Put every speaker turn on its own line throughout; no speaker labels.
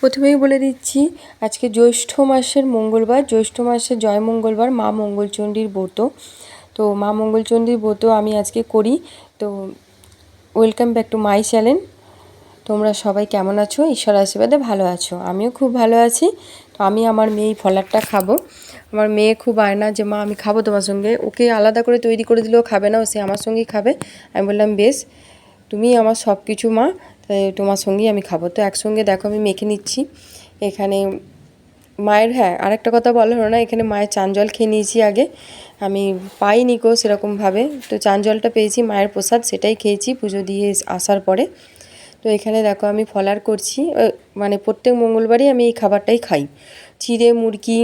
প্রথমেই বলে দিচ্ছি, আজকে জ্যৈষ্ঠ মাসের মঙ্গলবার, জ্যৈষ্ঠ মাসের জয় মঙ্গলবার, মা মঙ্গলচণ্ডীর ব্রত। তো মা মঙ্গলচণ্ডীর ব্রত আমি আজকে করি। তো welcome back to my channel. তোমরা সবাই কেমন আছো? ঈশ্বর আশীর্বাদে ভালো আছো। আমিও খুব ভালো আছি। তো আমি আমার মেয়ে ফলারটা খাব। আমার মেয়ে খুব আয়না যে, মা, আমি খাব তোমার সঙ্গে। ওকে আলাদা করে তৈরি করে দিলেও খাবে না, ও সে আমার সঙ্গেই খাবে। আমি বললাম, বেশ, তুমি আমার সব কিছু মা তোমার সঙ্গেই আমি খাব। তো একসঙ্গে দেখো, আমি মেখে নিচ্ছি। এখানে মায়ের হ্যাঁ আরেকটা কথা বলা হলো না, এখানে মায়ের চান জল খেয়ে নিয়েছি আগে। আমি পাইনি কো সেরকমভাবে। তো চান জলটা পেয়েছি, মায়ের প্রসাদ, সেটাই খেয়েছি, পুজো দিয়ে আসার পরে। তো এখানে দেখো, আমি ফলার করছি। মানে প্রত্যেক মঙ্গলবারই আমি এই খাবারটাই খাই। চিড়ে, মুরগি,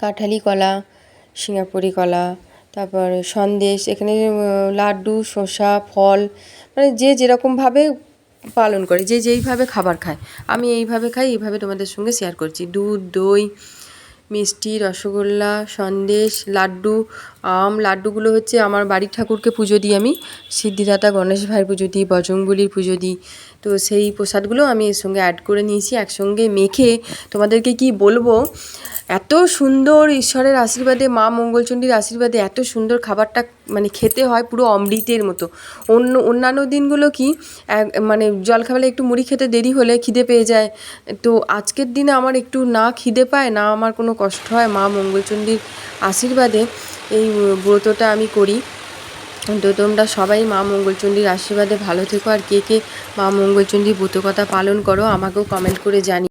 কাঁঠালি কলা, সিঙ্গাপুরি কলা, তারপর সন্দেশ, এখানে লাড্ডু, শসা, ফল মানে যে যেরকমভাবে পালন করে, যে যেইভাবে খাবার খায়। আমি এইভাবে খাই, এইভাবে তোমাদের সঙ্গে শেয়ার করছি। দুধ, দই মিষ্টি, রসগোল্লা, সন্দেশ, লাড্ডু, আম। লাড্ডুগুলো হচ্ছে আমার বাড়ির ঠাকুরকে পুজো দিই আমি। সিদ্ধিদাতা, গণেশ ভাইয়ের পুজো দিই, বজরংবলির পুজো দিই। তো সেই প্রসাদগুলো আমি এর সঙ্গে অ্যাড করে নিয়েছি, একসঙ্গে মেখে। তোমাদেরকে কি বলব, এত সুন্দর ঈশ্বরের আশীর্বাদে, মা মঙ্গলচণ্ডীর আশীর্বাদে এত সুন্দর খাবারটা মানে খেতে হয় পুরো অমৃতের মতো। অন্য, অন্যান্য দিনগুলো কি মানে জলখাবারে একটু মুড়ি খেতে দেরি হলে খিদে পেয়ে যায়। তো আজকের দিনে আমার একটু না খিদে পায়, না আমার কোনো কষ্ট হয়, মা মঙ্গলচণ্ডীর আশীর্বাদে এই ব্রতটা আমি করি। তো তোমরা সবাই মা মঙ্গলচণ্ডীর আশীর্বাদে ভালো থেকো আর কে কে মা মঙ্গলচণ্ডীর ব্রতকথা পালন করো, আমাকেও কমেন্ট করে জানি